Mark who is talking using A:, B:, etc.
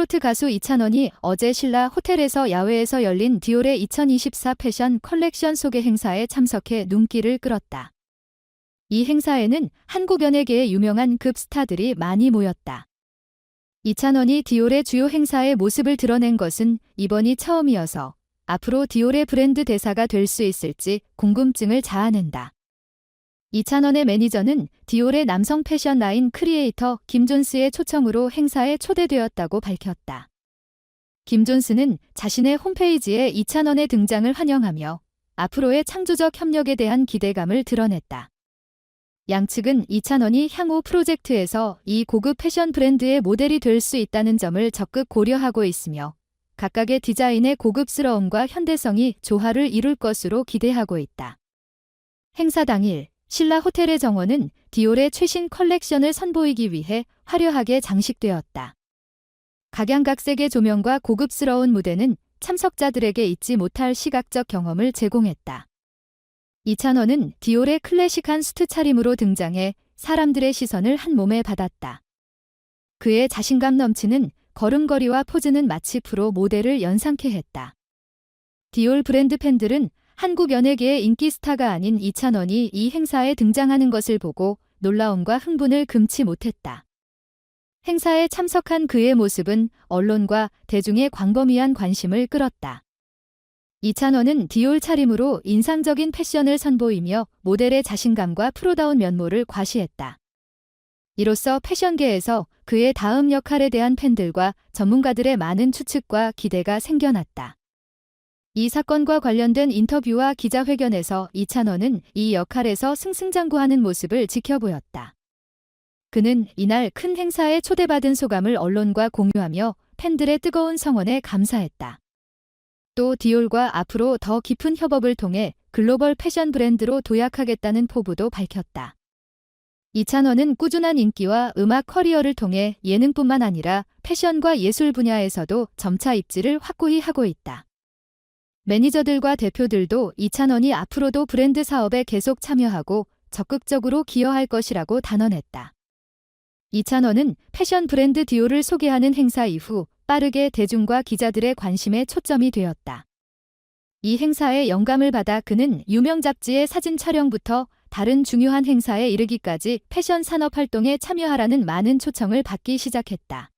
A: 트로트 가수 이찬원이 어제 신라 호텔에서 야외에서 열린 디올의 2024 패션 컬렉션 소개 행사에 참석해 눈길을 끌었다. 이 행사에는 한국 연예계의 유명한 급 스타들이 많이 모였다. 이찬원이 디올의 주요 행사의 모습을 드러낸 것은 이번이 처음이어서 앞으로 디올의 브랜드 대사가 될 수 있을지 궁금증을 자아낸다. 이찬원의 매니저는 디올의 남성 패션 라인 크리에이터 김존스의 초청으로 행사에 초대되었다고 밝혔다. 김존스는 자신의 홈페이지에 이찬원의 등장을 환영하며 앞으로의 창조적 협력에 대한 기대감을 드러냈다. 양측은 이찬원이 향후 프로젝트에서 이 고급 패션 브랜드의 모델이 될 수 있다는 점을 적극 고려하고 있으며 각각의 디자인의 고급스러움과 현대성이 조화를 이룰 것으로 기대하고 있다. 행사 당일 신라 호텔의 정원은 디올의 최신 컬렉션을 선보이기 위해 화려하게 장식되었다. 각양각색의 조명과 고급스러운 무대는 참석자들에게 잊지 못할 시각적 경험을 제공했다. 이찬원은 디올의 클래식한 수트 차림으로 등장해 사람들의 시선을 한 몸에 받았다. 그의 자신감 넘치는 걸음걸이와 포즈는 마치 프로 모델을 연상케 했다. 디올 브랜드 팬들은 한국 연예계의 인기 스타가 아닌 이찬원이 이 행사에 등장하는 것을 보고 놀라움과 흥분을 금치 못했다. 행사에 참석한 그의 모습은 언론과 대중의 광범위한 관심을 끌었다. 이찬원은 디올 차림으로 인상적인 패션을 선보이며 모델의 자신감과 프로다운 면모를 과시했다. 이로써 패션계에서 그의 다음 역할에 대한 팬들과 전문가들의 많은 추측과 기대가 생겨났다. 이 사건과 관련된 인터뷰와 기자회견에서 이찬원은 이 역할에서 승승장구하는 모습을 지켜보였다. 그는 이날 큰 행사에 초대받은 소감을 언론과 공유하며 팬들의 뜨거운 성원에 감사했다. 또 디올과 앞으로 더 깊은 협업을 통해 글로벌 패션 브랜드로 도약하겠다는 포부도 밝혔다. 이찬원은 꾸준한 인기와 음악 커리어를 통해 예능뿐만 아니라 패션과 예술 분야에서도 점차 입지를 확고히 하고 있다. 매니저들과 대표들도 이찬원이 앞으로도 브랜드 사업에 계속 참여하고 적극적으로 기여할 것이라고 단언했다. 이찬원은 패션 브랜드 디올을 소개하는 행사 이후 빠르게 대중과 기자들의 관심에 초점이 되었다. 이 행사에 영감을 받아 그는 유명 잡지의 사진 촬영부터 다른 중요한 행사에 이르기까지 패션 산업 활동에 참여하라는 많은 초청을 받기 시작했다.